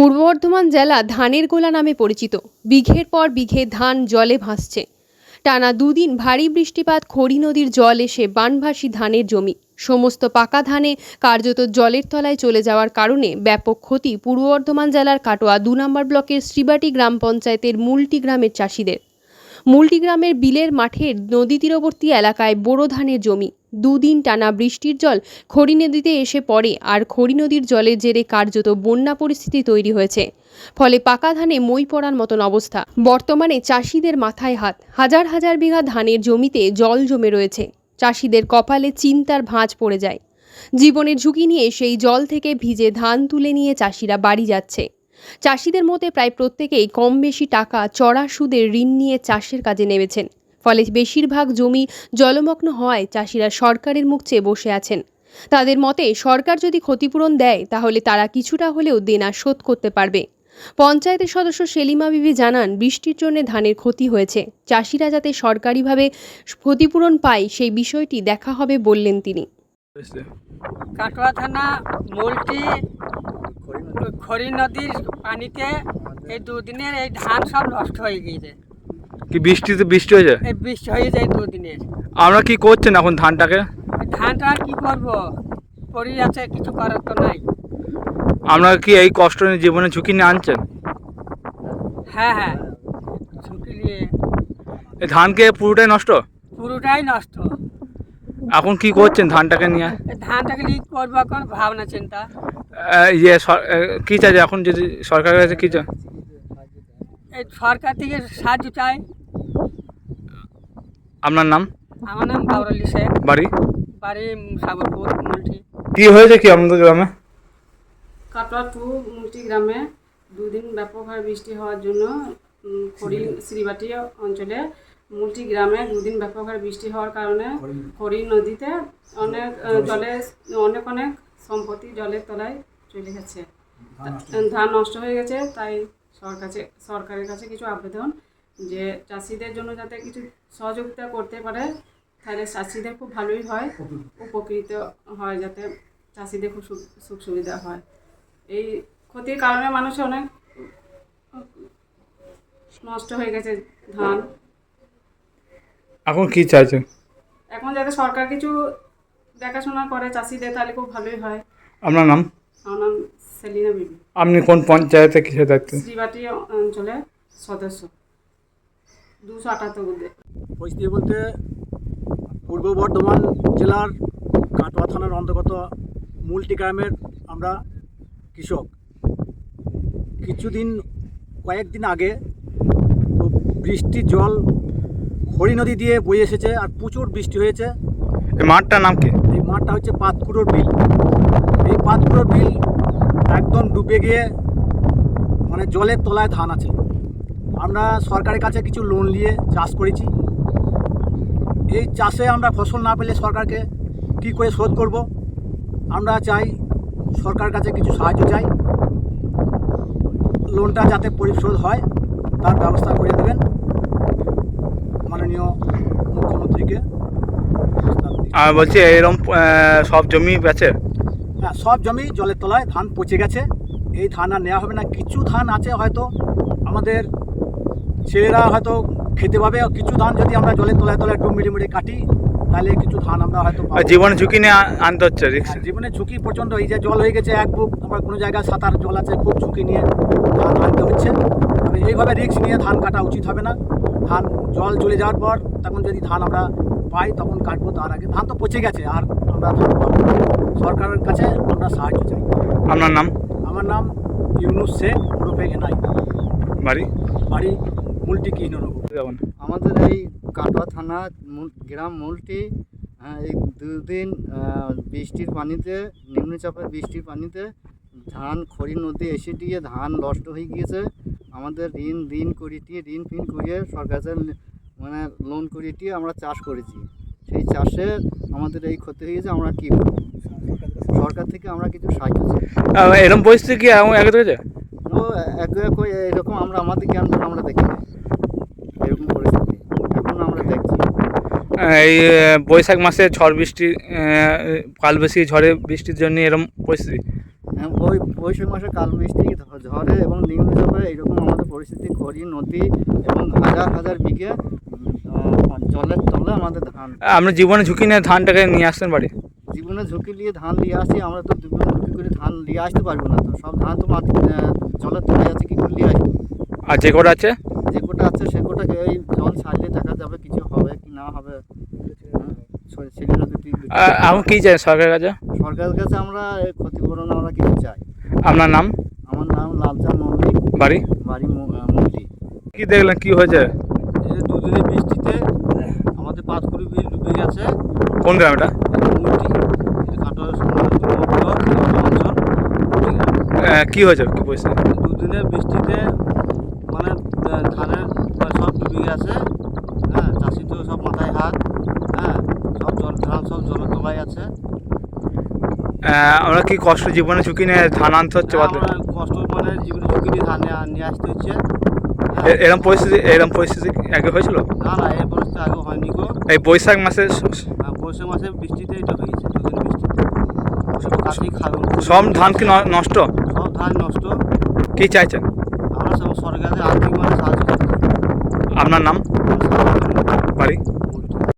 পূর্ব বর্ধমান জেলা ধানের গোলা নামে পরিচিত। বিঘের পর বিঘে ধান জলে ভাসছে। টানা দুদিন ভারী বৃষ্টিপাত খড়ি নদীর জল এসে বানভাসী ধানের জমি। সমস্ত পাকা ধানে কার্যত জলের তলায় চলে যাওয়ার কারণে ব্যাপক ক্ষতি পূর্ব বর্ধমান জেলার কাটোয়া দু নম্বর ব্লকের শ্রীবাটি গ্রাম পঞ্চায়েতের মুলটি গ্রামের চাষিদের। মুলটি গ্রামের বিলের মাঠের নদী তীরবর্তী এলাকায় বোরো ধানের জমি। দুদিন টানা বৃষ্টির জল খড়ি নদীতে এসে পড়ে আর খড়ি নদীর জলের জেরে কার্যত বন্যা পরিস্থিতি তৈরি হয়েছে। ফলে পাকা ধানে মই পড়ার মতন অবস্থা। বর্তমানে চাষিদের মাথায় হাত। হাজার হাজার বিঘা ধানের জমিতে জল জমে রয়েছে। চাষিদের কপালে চিন্তার ভাঁজ পড়ে যায়। জীবনের ঝুঁকি নিয়ে সেই জল থেকে ভিজে ধান তুলে নিয়ে চাষিরা বাড়ি যাচ্ছে। চাষিদের মধ্যে প্রায় প্রত্যেকেই কম বেশি টাকা চড়া সুদের ঋণ নিয়ে চাষের কাজে নেমেছেন। ফলে বেশিরভাগ জমি জলমগ্ন হওয়ায় চাষিরা সরকারের মুখ চেয়ে বসে আছেন। তাদের মতে, সরকার যদি ক্ষতিপূরণ দেয়, তাহলে তারা কিছুটা হলেও দেনা শোধ করতে পারবে। পঞ্চায়েতের সদস্য সেলিমা বিবি জানান, বৃষ্টির জন্য ধানের ক্ষতি হয়েছে। চাষিরা যাতে সরকারিভাবে ক্ষতিপূরণ পায়, সেই বিষয়টি দেখা হবে বললেন তিনি? কাটোয়া থানা, মোলটি খড়ি নদীর পানিতে এই দুদিনের এই ধান সব নষ্ট হয়ে গিয়েছে। কি বৃষ্টিতে বৃষ্টি হয়েছে? এই বৃষ্টি হয়ে যায় দুদিনের আমরা কি করছেন এখন ধানটাকে? ধানটা আর কি করব? পড়ে আছে কিছু করার তো নাই। আমরা কি এই কষ্ট নিয়ে জীবনে ঝুঁকি নিয়ে আনছেন? হ্যাঁ হ্যাঁ। ছুটি নিয়ে। এই ধানকে পুরোটাই নষ্ট? পুরোটাই নষ্ট। এখন কি করছেন ধানটাকে নিয়ে? ধানটাকে লিক করব এখন ভাবনা চিন্তা। ইয়ে কি চাই এখন যদি সরকারের কাছে কি চাই? এই সরকার থেকে সাহায্য চাই। আপনার নাম? আমার নাম বাবরলি শেখ। বাড়ি? বাড়ি সাগরপুর মোলটি কি হয়েছে কি আপনাদের গ্রামে? কাটোয়া টু মুলটি গ্রামে দুদিন ব্যাপকভাবে বৃষ্টি হওয়ার জন্য খড়ি শ্রীবাটি অঞ্চলে মুলটি গ্রামে দুদিন ব্যাপকভাবে বৃষ্টি হওয়ার কারণে খড়ি নদীতে অনেক জলে অনেক অনেক সম্পত্তি জলের তলায় চলে গেছে। ধান নষ্ট হয়ে গেছে। তাই সরকার সরকারের কাছে কিছু আবেদন যে চাষিদের জন্য যাতে কিছু সহযোগিতা করতে পারে তাহলে চাষিদের খুব ভালোই হয় উপকৃত হয় যাতে চাষিদের খুব সুখ সুবিধা হয়। এই ক্ষতির কারণে মানুষের অনেক নষ্ট হয়ে গেছে ধান। এখন কি চাইছেন এখন যাতে সরকার কিছু দেখাশোনা করে চাষিদের তাহলে খুব ভালোই হয়। আপনার নাম? আমার নাম সেলিনা বিবি। আপনি কোন পঞ্চায়েতে কিসের দায়িত্ব? শ্রীবাটি অঞ্চলের সদস্য। দুশো আটাত্তর পরিস্থিতি বলতে পূর্ব বর্ধমান জেলার কাটোয়া থানার অন্তর্গত মুলটি গ্রামের আমরা কৃষক। কিছুদিন কয়েকদিন আগে তো বৃষ্টির জল হরি নদী দিয়ে বয়ে এসেছে আর প্রচুর বৃষ্টি হয়েছে। এই মাঠটার নাম কি? এই মাঠটা হচ্ছে পাতকুড়োর বিল। এই পাতকুড়োর বিল একদম ডুবে গিয়ে মানে জলের তলায় ধান আছে। আমরা সরকারের কাছে কিছু লোন নিয়ে চাষ করেছি। এই চাষে আমরা ফসল না পেলে সরকারকে কী করে শোধ করব? আমরা চাই সরকার কাছে কিছু সাহায্য চাই। লোনটা যাতে পরিশোধ হয় তার ব্যবস্থা করে দেবেন মাননীয় মুখ্যমন্ত্রীকে। আর বলছি এরকম সব জমি বেচে হ্যাঁ সব জমি জলের তলায় ধান পচে গেছে। এই ধান আর নেওয়া হবে না। কিছু ধান আছে হয়তো আমাদের ছেলেরা হয়তো খেতে পাবে কিছু ধান যদি আমরা জলের তলায় তলায় একটু মিড়ে মিড়ে কাটি তাহলে কিছু ধান আমরা হয়তো। জীবনে ঝুঁকি নিয়ে আনতে হচ্ছে রিক্স হ্যাঁ, জীবনে ঝুঁকি প্রচণ্ড। এই যে জল হয়ে গেছে এক বুক আবার কোনো জায়গায় সাঁতার জল আছে খুব ঝুঁকি নিয়ে ধান আনতে হচ্ছে। তবে এইভাবে রিস্ক নিয়ে ধান কাটা উচিত হবে না। ধান জল চলে যাওয়ার পর তখন যদি ধান আমরা পাই তখন কাটবো। তার আগে ধান তো পচে গেছে আর আমরা ধান পাবো সরকারের কাছে আমরা সাহায্য চাই। আপনার নাম? আমার নাম ইউনুস শেখ ওরফে এনআই বাড়ি? বাড়ি মুলটি কৃষ্ণনগর যেমন আমাদের এই কাটোয়া থানা গ্রাম মূলটি এই দুদিন বৃষ্টির পানিতে নিম্নচাপের বৃষ্টির পানিতে ধান খড়ি নদী এসে দিয়ে ধান নষ্ট হয়ে গিয়েছে। আমাদের ঋণ ঋণ করিটিয়ে ঋণ ফিন করিয়ে সরকারের মানে লোন করিটিয়ে আমরা চাষ করেছি। সেই চাষে আমাদের এই ক্ষতি হয়ে গেছে আমরা কী সরকার থেকে আমরা কিছু সাহায্য চাই। এরকম পরিস্থিতি কি আগে এরকম আমরা আমাদের জ্ঞান আমরা দেখি না এরকম পরিস্থিতি এখন আমরা দেখছি এই বৈশাখ মাসে ঝড় বৃষ্টি আহ, কালবেশি ঝড়ে বৃষ্টির জন্য এরকম পরিস্থিতি। হ্যাঁ, ওই বৈশাখ মাসে কাল বৃষ্টি ঝড়ে এবং নিম্নচাপে এইরকম আমাদের পরিস্থিতি খড়ি নদী এবং হাজার হাজার বিঘে জলের তলে আমাদের ধান। আপনি জীবনে ঝুঁকি নিয়ে ধানটাকে নিয়ে আসতেন বাড়ি? জীবনে ঝুঁকি নিয়ে ধান নিয়ে আসি আমরা তো জীবনে ঝুঁকি করে ধান নিয়ে আসতে পারব না তো। সব ধান তো মাটি জলের তলে আছে কি করে নিয়ে আসব? আর যে কটা আছে? যে কোটা আছে সে কোটাকে এই জল ছাড়লে দেখা যাবে কিছু হবে কি না হবে। হ্যাঁ, সেগুলো যদি আ- কি চাই সরকারের কাছে? সরকারের কাছে আমরা ক্ষতিপূরণ আমরা কিছু চাই। আপনার নাম? আমার নাম লালচাঁদ মল্লিক। বাড়ি? বাড়ি মন্ডি। কি দেখলেন কি হয়েছে? এই দুদিনের বৃষ্টিতে আমাদের পাঁচকুড়ি বিল ডুবে গেছে। কোন গ্রাম এটা? মূর্তি কাটোয়া কি হয়েছে? কি পরিস্থিতি দুদিনের বৃষ্টিতে মানে আহ, ধানের প্রায় সব ডুবে গেছে হ্যাঁ চাষি তো সব মাথায় হাত হ্যাঁ সব জল ধান সব জলের তলায় আছে। আমরা কি কষ্ট জীবনে ঝুঁকি নিয়ে ধান আনতে হচ্ছে কষ্ট মানে জীবনে ঝুঁকি নিয়ে ধান নিয়ে- আসতে হচ্ছে। হ্যাঁ। এ- এরম পরিস্থিতি এরম পরিস্থিতি আগে হয়েছিল? না না এই পরিস্থিতি আগে হয়নি গো। এই বৈশাখ মাসে বৈশাখ মাসে বৃষ্টিতে এটা হয়েছে বৃষ্টিতে। সব ধান কি নষ্ট? সব ধান নষ্ট। কি চাইছেন? আমরা সব সরকারের আর্থিক মানে সাহায্য আপনার নাম? বাড়ি